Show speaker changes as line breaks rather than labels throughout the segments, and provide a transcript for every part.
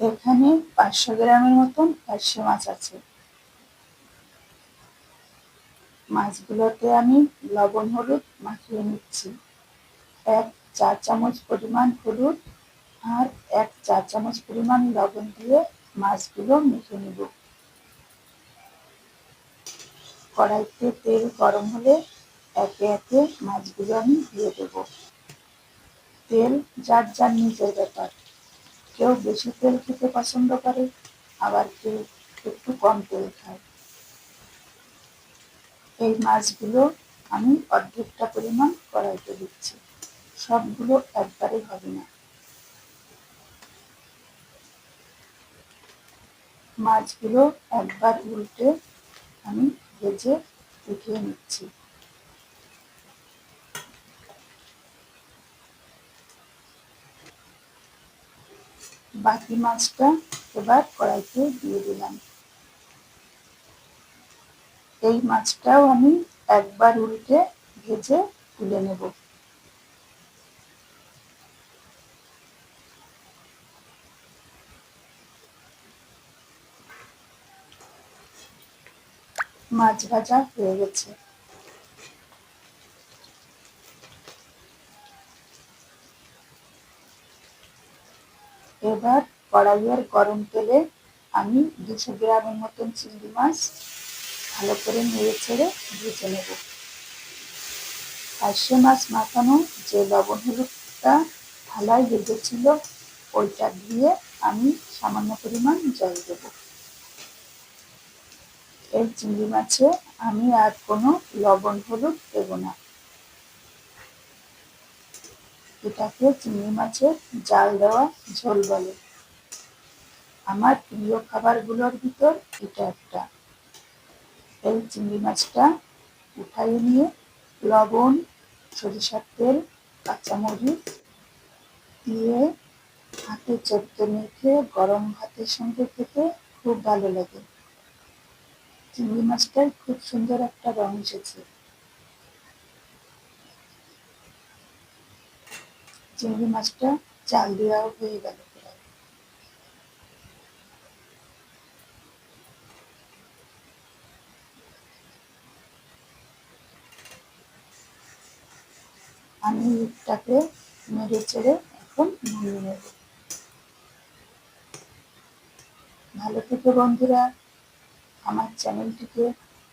এখানে পাঁচশো গ্রামের মতন পার্শে মাছ আছে। মাছগুলোতে আমি লবণ, হলুদ মাখিয়ে নিচ্ছি। এক চা চামচ পরিমাণ হলুদ আর এক চা চামচ পরিমাণ লবণ দিয়ে মাছগুলো মেখে নেব। কড়াইতে তেল গরম হলে একে একে মাছগুলো আমি দিয়ে দেব। তেল যার যার নিজের ব্যাপার। কেউ বেশি তেল খেতে পছন্দ করে, আবার কেউ একটু কম তেল খায়। এই মাছগুলো আমি অর্ধেকটা পরিমাণ কড়াইতে দিচ্ছি। সবগুলো একবারে হবে না। মাছগুলো একবার উল্টে আমি ভেজে উঠিয়ে নিচ্ছি। বাকি মাছটা এবার কড়াইতে দিয়ে দিলাম। এই মাছটাও আমি একবার উল্টে ভেজে তুলে নেব। মাছ ভাজা হয়ে গেছে। এবার কড়াইয়ের গরম তেলে আমি দুশো গ্রামের মতন চিংড়ি মাছ ভালো করে নেড়ে ছেড়ে ভেজে নেব। পার্শে মাছ মাখানো যে লবণ হলুদটা থালায় ভেজেছিল, ওইটা দিয়ে আমি সামান্য পরিমাণ জল দেব। এই চিংড়ি মাছে আমি আর কোনো লবণ হলুদ দেব না। এটাকে চিংড়ি মাছের জাল দেওয়া ঝোল বলে। আমার প্রিয় খাবারগুলোর ভিতর এটা একটা। এই চিংড়ি মাছটা উঠাই নিয়ে লবণ, সরিষার তেল, কাঁচামরিচ দিয়ে হাতে চটকে মেখে গরম ভাতের সঙ্গে খেতে খুব ভালো লাগে। চিংড়ি মাছটার খুব সুন্দর একটা রং এসেছে। চিংড়ি মাছটা চাল দেওয়াও হয়ে গেল। আমি এটাকে নেড়ে চেড়ে এখন নামিয়ে নেব। ভালো থেকে বন্ধুরা। আমার চ্যানেলটিকে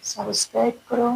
সাবস্ক্রাইব করো।